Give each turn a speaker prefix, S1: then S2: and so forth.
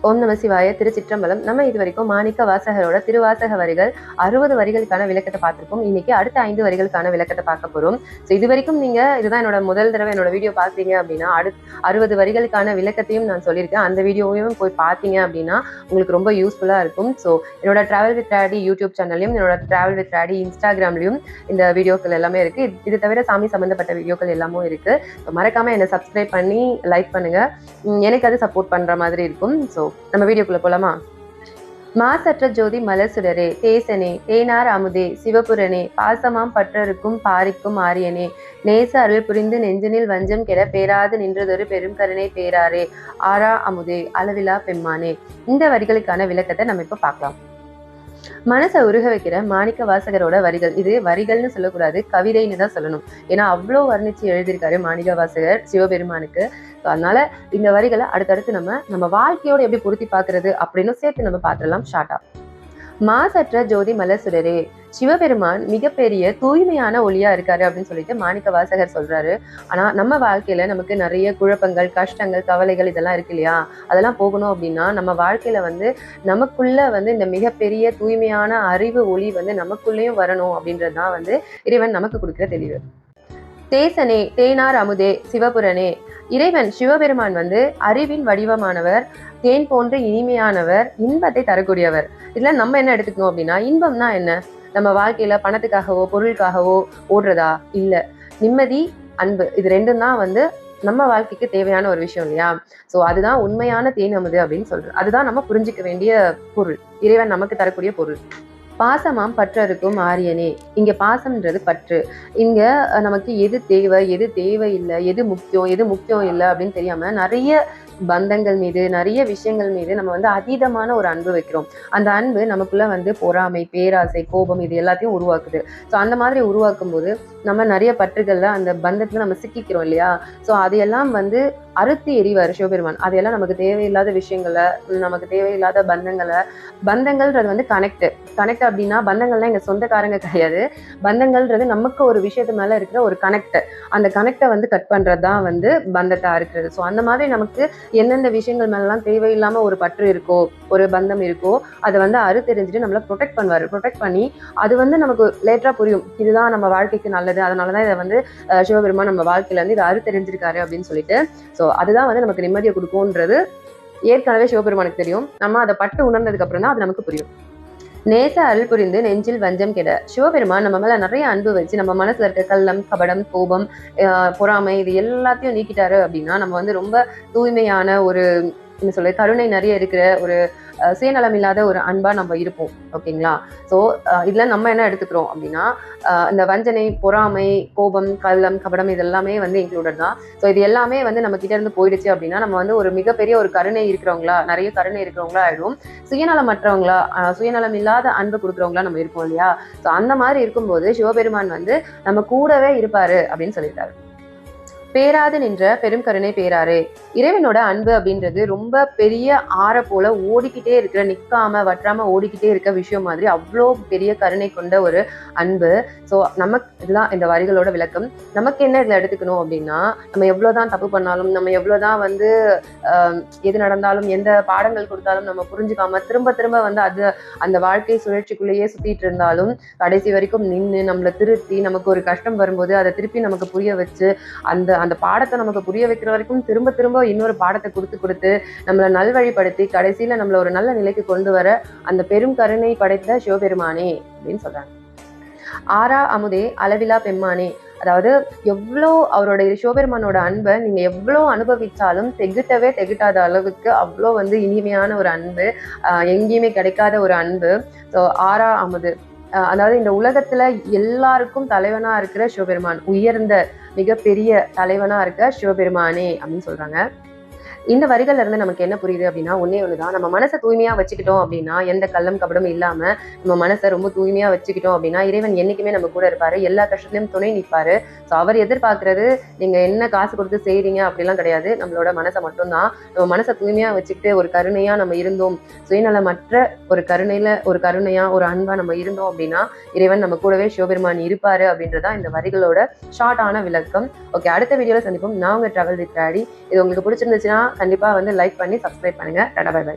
S1: ஓம் நம சிவாய திருச்சிற்றம்பலம். நம்ம இது வரைக்கும் மாணிக்க வாசகரோட திருவாசக வரிகள் அறுபது வரிகளுக்கான விளக்கத்தை பார்த்துருக்கோம். இன்னைக்கு அடுத்த ஐந்து வரிகளுக்கான விளக்கத்தை பார்க்க போறோம். ஸோ இது வரைக்கும் நீங்க இதுதான் என்னோட முதல் தடவை என்னோட வீடியோ பார்த்தீங்க அப்படின்னா அடு அறுபது வரிகளுக்கான விளக்கத்தையும் நான் சொல்லியிருக்கேன். அந்த வீடியோவையும் போய் பார்த்தீங்க அப்படின்னா உங்களுக்கு ரொம்ப யூஸ்ஃபுல்லா இருக்கும். ஸோ என்னோட டிராவல் வித் ராடி யூடியூப் சேனல்லையும் என்னோட டிராவல் வித் ராடி இன்ஸ்டாகிராம்லையும் இந்த வீடியோக்கள் எல்லாமே இருக்கு. இது- தவிர சாமி சம்பந்தப்பட்ட வீடியோக்கள் எல்லாமும் இருக்கு. ஸோ மறக்காம என்னை சப்ஸ்கிரைப் பண்ணி லைக் பண்ணுங்க. எனக்கு அது சப்போர்ட் பண்ற மாதிரி இருக்கும். ஸோ நம்ம வீடியோக்குள்ளே போகலாமா மாசற்ற ஜோதி மலசுடரே தேசனே தேனார் அமுதே சிவபுரனே பாசமாம் பற்றருக்கும் பாரிக்கும் ஆரியனே நேச அருள் புரிந்து நெஞ்சனில் வஞ்சம் கெட பேராது நின்றதொரு பெரும் கருணை பேராரே ஆரா அமுதே அளவிலா பெம்மானே. இந்த வரிகளுக்கான விளக்கத்தை நம்ம இப்போ பார்க்கலாம். மனசை உருக வைக்கிற மாணிக்க வாசகரோட வரிகள். இது வரிகள்னு சொல்லக்கூடாது கவிதைன்னு தான் சொல்லணும். ஏன்னா அவ்வளோ வர்ணிச்சு எழுதியிருக்காரு மாணிக்க வாசகர் சிவபெருமானுக்கு. ஸோ அதனால இந்த வரிகளை அடுத்தடுத்து நம்ம நம்ம வாழ்க்கையோட எப்படி பொருத்தி பார்க்கறது அப்படின்னு சேர்த்து நம்ம பார்த்துடலாம் ஷார்ட்டாக மாசற்ற ஜோதி சுடரே சிவபெருமான் மிகப்பெரிய தூய்மையான ஒளியா இருக்காரு அப்படின்னு சொல்லிட்டு மாணிக்க வாசகர் சொல்றாரு. ஆனா நம்ம வாழ்க்கையில நமக்கு நிறைய குழப்பங்கள் கஷ்டங்கள் கவலைகள் இதெல்லாம் இருக்கு இல்லையா? அதெல்லாம் போகணும் அப்படின்னா நம்ம வாழ்க்கையில வந்து நமக்குள்ள வந்து இந்த மிகப்பெரிய தூய்மையான அறிவு ஒளி வந்து நமக்குள்ளேயும் வரணும் அப்படின்றது தான் வந்து இறைவன் நமக்கு கொடுக்குற தெளிவு. தேசனே தேனார் அமுதே சிவபுரனே. இறைவன் சிவபெருமான் வந்து அறிவின் வடிவமானவர் தேன் போன்ற இனிமையானவர் இன்பத்தை தரக்கூடியவர். இதுல நம்ம என்ன எடுத்துக்கணும் அப்படின்னா இன்பம்னா என்ன? நம்ம வாழ்க்கையில பணத்துக்காகவோ பொருளுக்காகவோ ஓடுறதா? இல்ல. நிம்மதி அன்பு இது ரெண்டும் தான் வந்து நம்ம வாழ்க்கைக்கு தேவையான ஒரு விஷயம் இல்லையா? சோ அதுதான் உண்மையான தேன் அமுது அப்படின்னு சொல்றோம். அதுதான் நம்ம புரிஞ்சுக்க வேண்டிய பொருள். இறைவன் நமக்கு தரக்கூடிய பொருள். பாசமாம் பற்றருக்கும் ஆரியனே. இங்க பாசம்ன்றது பற்று. இங்க நமக்கு எது தேவை எது தேவையில்லை எது முக்கியம் எது முக்கியம் இல்லை அப்படின்னு தெரியாம நிறைய பந்தங்கள் மீது நிறைய விஷயங்கள் மீது நம்ம வந்து அதீதமான ஒரு அன்பு வைக்கிறோம். அந்த அன்பு நமக்குள்ள வந்து பொறாமை பேராசை கோபம் இது எல்லாத்தையும் உருவாக்குது. ஸோ அந்த மாதிரி உருவாக்கும் போது நம்ம நிறைய பற்றுகள்ல அந்த பந்தத்துல நம்ம சிக்கிக்கிறோம் இல்லையா? ஸோ அதையெல்லாம் வந்து அறுத்து எறிவார் சிவபெருமான். அதையெல்லாம் நமக்கு தேவையில்லாத விஷயங்களை நமக்கு தேவையில்லாத பந்தங்களை பந்தங்கள்ன்றது வந்து கனெக்ட் கனெக்ட் அப்படின்னா பந்தங்கள்லாம் எங்க சொந்தக்காரங்க கிடையாது. பந்தங்கள்ன்றது நமக்கு ஒரு விஷயத்து மேல இருக்கிற ஒரு கனெக்ட் அந்த கனெக்டை வந்து கட் பண்றது தான் வந்து பந்தத்தா இருக்கிறது. ஸோ அந்த மாதிரி நமக்கு எந்தெந்த விஷயங்கள் மேலாம் தேவையில்லாம ஒரு பற்று இருக்கோ ஒரு பந்தம் இருக்கோ அதை வந்து அறுத்தெறிஞ்சிட்டு நம்மள ப்ரொடெக்ட் பண்ணுவாரு. ப்ரொடெக்ட் பண்ணி அது வந்து நமக்கு லேட்டரா புரியும். இதுதான் நம்ம வாழ்க்கைக்கு நல்லது. அதனாலதான் இதை வந்து சிவபெருமான் நம்ம வாழ்க்கையில வந்து இதை அறுத்தெறிஞ்சிருக்காரு அப்படின்னு சொல்லிட்டு. ஸோ அதுதான் வந்து நமக்கு நிம்மதியை கொடுக்கும்ன்றது ஏற்கனவே சிவபெருமானுக்கு தெரியும். நம்ம அதை பட்டு உணர்ந்ததுக்கு அப்புறம் தான் அது நமக்கு புரியும். நேச அருள் புரிந்து நெஞ்சில் வஞ்சம் கெட. சிவபெருமான் நம்ம மேல நிறைய அன்பு வச்சு நம்ம மனசுல இருக்க கள்ளம் கபடம் கோபம் பொறாமை இது எல்லாத்தையும் நீக்கிட்டாரு அப்படின்னா நம்ம வந்து ரொம்ப தூய்மையான ஒரு என்ன சொல்ல கருணை நிறைய இருக்கிற ஒரு சுயநலம் இல்லாத ஒரு அன்பா நம்ம இருப்போம். ஓகேங்களா? ஸோ இதுல நம்ம என்ன எடுத்துக்கிறோம் அப்படின்னா இந்த வஞ்சனை பொறாமை கோபம் கள்ளம் கபடம் இதெல்லாமே வந்து இன்க்ளூடட் தான். ஸோ இது எல்லாமே வந்து நம்ம கிட்ட இருந்து போயிடுச்சு அப்படின்னா நம்ம வந்து ஒரு மிகப்பெரிய ஒரு கருணை இருக்கிறவங்களா நிறைய கருணை இருக்கிறவங்களா ஆயிடும் சுயநலமற்றவங்களா சுயநலம் இல்லாத அன்பு கொடுக்குறவங்களா நம்ம இருப்போம் இல்லையா? ஸோ அந்த மாதிரி இருக்கும்போது சிவபெருமான் வந்து நம்ம கூடவே இருப்பாரு அப்படின்னு சொல்லியிருக்காரு. பேராது நின்ற பெரும் கருணை பேராரு. இறைவனோட அன்பு அப்படின்றது ரொம்ப பெரிய ஆற போல ஓடிக்கிட்டே இருக்கிற நிற்காம வற்றாம ஓடிக்கிட்டே இருக்க விஷயம் மாதிரி அவ்வளோ பெரிய கருணை கொண்ட ஒரு அன்பு. ஸோ நமக்கு இதுதான் இந்த வரிகளோட விளக்கம். நமக்கு என்ன இதில் எடுத்துக்கணும் அப்படின்னா நம்ம எவ்வளோதான் தப்பு பண்ணாலும் நம்ம எவ்வளோதான் வந்து எது நடந்தாலும் எந்த பாடங்கள் கொடுத்தாலும் நம்ம புரிஞ்சுக்காம திரும்ப திரும்ப வந்து அது அந்த வாழ்க்கை சுழற்சிக்குள்ளேயே சுத்திட்டு இருந்தாலும் கடைசி வரைக்கும் நின்று நம்மளை திருத்தி நமக்கு ஒரு கஷ்டம் வரும்போது அதை திருப்பி நமக்கு புரிய வச்சு அந்த அந்த பாடத்தை நமக்கு புரிய வைக்கிற வரைக்கும் திரும்ப திரும்ப இன்னொரு பாடத்தை கொடுத்து கொடுத்து நம்மளை நல்வழிப்படுத்தி கடைசியில நம்மளை ஒரு நல்ல நிலைக்கு கொண்டு வர அந்த பெரும் கருணை படைத்த சிவபெருமானே அப்படின்னு சொல்றாங்க. ஆரா அமுதே அளவிலா பெம்மானே. அதாவது எவ்வளோ அவரோட சிவபெருமானோட அன்பை நீங்க எவ்வளோ அனுபவித்தாலும் தெகிட்டவே தெகிட்டாத அளவுக்கு அவ்வளோ வந்து இனிமையான ஒரு அன்பு எங்கேயுமே கிடைக்காத ஒரு அன்பு. ஸோ ஆரா அமுது. அதாவது இந்த உலகத்துல எல்லாருக்கும் தலைவனா இருக்கிற சிவபெருமான் உயர்ந்த மிகப்பெரிய தலைவனா இருக்க சிவபெருமானே அப்படின்னு சொல்றாங்க. இந்த வரிகள்ல இருந்து நமக்கு என்ன புரியுது அப்படின்னா ஒன்னே ஒண்ணுதான். நம்ம மனசை தூய்மையா வச்சுக்கிட்டோம் அப்படின்னா எந்த கள்ளம் கபடமும் இல்லாம நம்ம மனசை ரொம்ப தூய்மையா வச்சுக்கிட்டோம் அப்படின்னா இறைவன் என்னைக்குமே நம்ம கூட இருப்பாரு. எல்லா கஷ்டத்திலும் துணை நிற்பாரு ஸோ அவர் எதிர்பார்க்கறது நீங்க என்ன காசு கொடுத்து செய்றீங்க அப்படிலாம் கிடையாது. நம்மளோட மனசை மட்டும்தான். நம்ம மனசை தூய்மையா வச்சுக்கிட்டு ஒரு கருணையா நம்ம இருந்தோம். சுயநலமற்ற ஒரு கருணையில ஒரு கருணையா ஒரு அன்பா நம்ம இருந்தோம் அப்படின்னா இறைவன் நம்ம கூடவே சிவபெருமான் இருப்பாரு அப்படின்றதா இந்த வரிகளோட ஷார்ட்டான விளக்கம். ஓகே அடுத்த வீடியோல சந்திப்போம். நான் உங்க டிராவல் வித் ராடி இது உங்களுக்கு பிடிச்சிருந்துச்சுன்னா கண்டிப்பாக வந்து லைக் பண்ணி சப்ஸ்கிரைப் பண்ணுங்க. டடா பை பை